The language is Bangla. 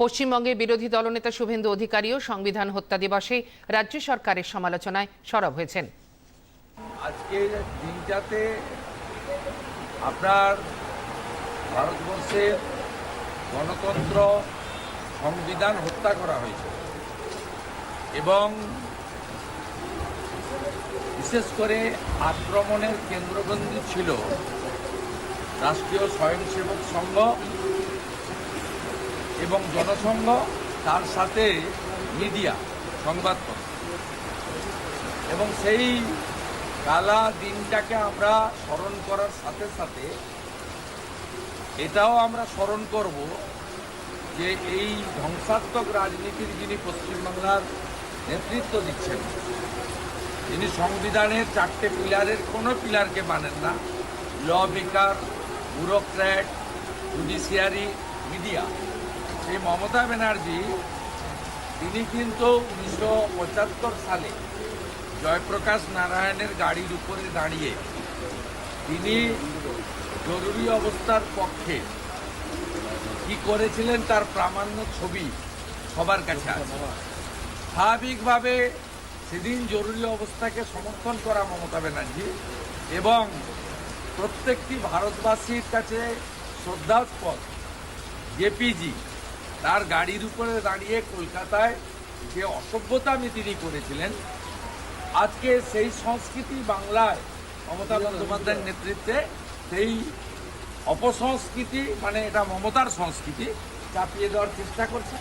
পশ্চিমবঙ্গে বিরোধী দলনেতা শুভেন্দু অধিকারীও সংবিধান হত্যা দিবসে রাজ্য সরকারের সমালোচনায় সরব হয়েছেন। আজকে দিনটাতে আপনার ভারতবর্ষের গণতন্ত্র সংবিধান হত্যা করা হয়েছে এবং বিশেষ করে আক্রমণের কেন্দ্রবিন্দু ছিল রাষ্ট্রীয় স্বয়ংসেবক সংঘ এবং জনসংঘ, তার সাথে মিডিয়া, সংবাদপত্র। এবং সেই কালা দিনটাকে আমরা স্মরণ করার সাথে সাথে এটাও আমরা স্মরণ করব যে এই ধ্বংসাত্মক রাজনীতির যিনি পশ্চিমবাংলার নেতৃত্ব দিচ্ছেন, তিনি সংবিধানের চারটে পিলারের কোনো পিলারকে মানেন না। Law maker bureaucrat, judiciary, media. সেই মমতা ব্যানার্জি, তিনি কিন্তু উনিশশো পঁচাত্তর সালে জয়প্রকাশ নারায়ণের গাড়ির উপরে দাঁড়িয়ে তিনি জরুরি অবস্থার পক্ষে কি করেছিলেন তার প্রামাণ্য ছবি সবার কাছে আছে। স্বাভাবিকভাবে সেদিন জরুরি অবস্থাকে সমর্থন করা মমতা ব্যানার্জি এবং প্রত্যেকটি ভারতবাসীর কাছে শ্রদ্ধাস্পদ জেপিজি তার গাড়ির উপরে দাঁড়িয়ে কলকাতায় যে অসভ্যতা আমি তিনি করেছিলেন, আজকে সেই সংস্কৃতি বাংলায় মমতা বন্দ্যোপাধ্যায়ের নেতৃত্বে সেই অপসংস্কৃতি মানে এটা মমতার সংস্কৃতি, চাপিয়ে দেওয়ার চেষ্টা করছে।